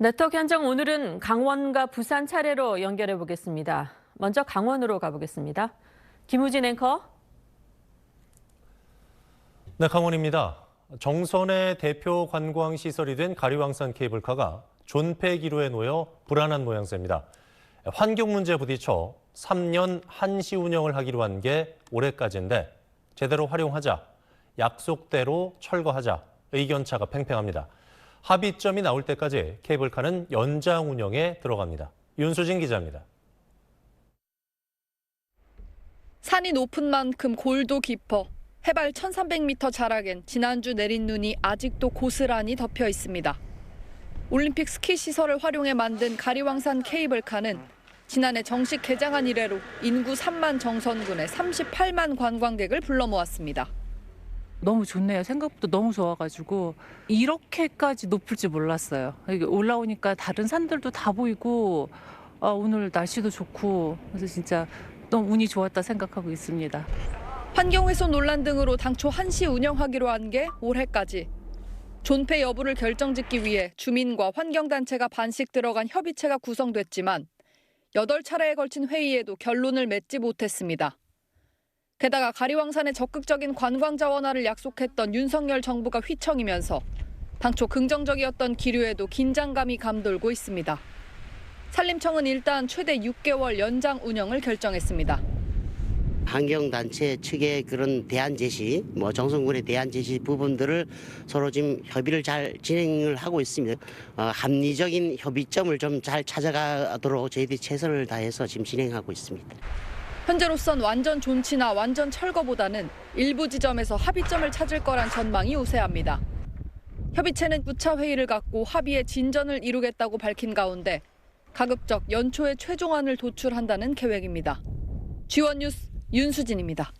네트워크 현장 오늘은 강원과 부산 차례로 연결해 보겠습니다. 먼저 강원으로 가보겠습니다. 김우진 앵커. 네, 강원입니다. 정선의 대표 관광 시설이 된 가리왕산 케이블카가 존폐 기로에 놓여 불안한 모양새입니다. 환경 문제에 부딪혀 3년 한시 운영을 하기로 한 게 올해까지인데 제대로 활용하자, 약속대로 철거하자 의견 차가 팽팽합니다. 합의점이 나올 때까지 케이블카는 연장 운영에 들어갑니다. 윤수진 기자입니다. 산이 높은 만큼 골도 깊어 해발 1300m 자락엔 지난주 내린 눈이 아직도 고스란히 덮여 있습니다. 올림픽 스키 시설을 활용해 만든 가리왕산 케이블카는 지난해 정식 개장한 이래로 인구 3만 정선군의 38만 관광객을 불러 모았습니다. 너무 좋네요. 생각보다 너무 좋아가지고 이렇게까지 높을 줄 몰랐어요. 올라오니까 다른 산들도 다 보이고 아, 오늘 날씨도 좋고 그래서 진짜 너무 운이 좋았다 생각하고 있습니다. 환경훼손 논란 등으로 당초 한시 운영하기로 한 게 올해까지. 존폐 여부를 결정짓기 위해 주민과 환경단체가 반씩 들어간 협의체가 구성됐지만 8차례에 걸친 회의에도 결론을 맺지 못했습니다. 게다가 가리왕산의 적극적인 관광 자원화를 약속했던 윤석열 정부가 휘청이면서 당초 긍정적이었던 기류에도 긴장감이 감돌고 있습니다. 산림청은 일단 최대 6개월 연장 운영을 결정했습니다. 환경단체 측의 그런 대안 제시, 뭐 정성군의 대안 제시 부분들을 서로 지금 협의를 잘 진행을 하고 있습니다. 어, 합리적인 협의점을 좀 잘 찾아가도록 저희들이 최선을 다해서 지금 진행하고 있습니다. 현재로선 완전 존치나 완전 철거보다는 일부 지점에서 합의점을 찾을 거란 전망이 우세합니다. 협의체는 9차 회의를 갖고 합의에 진전을 이루겠다고 밝힌 가운데 가급적 연초에 최종안을 도출한다는 계획입니다. G1 뉴스 윤수진입니다.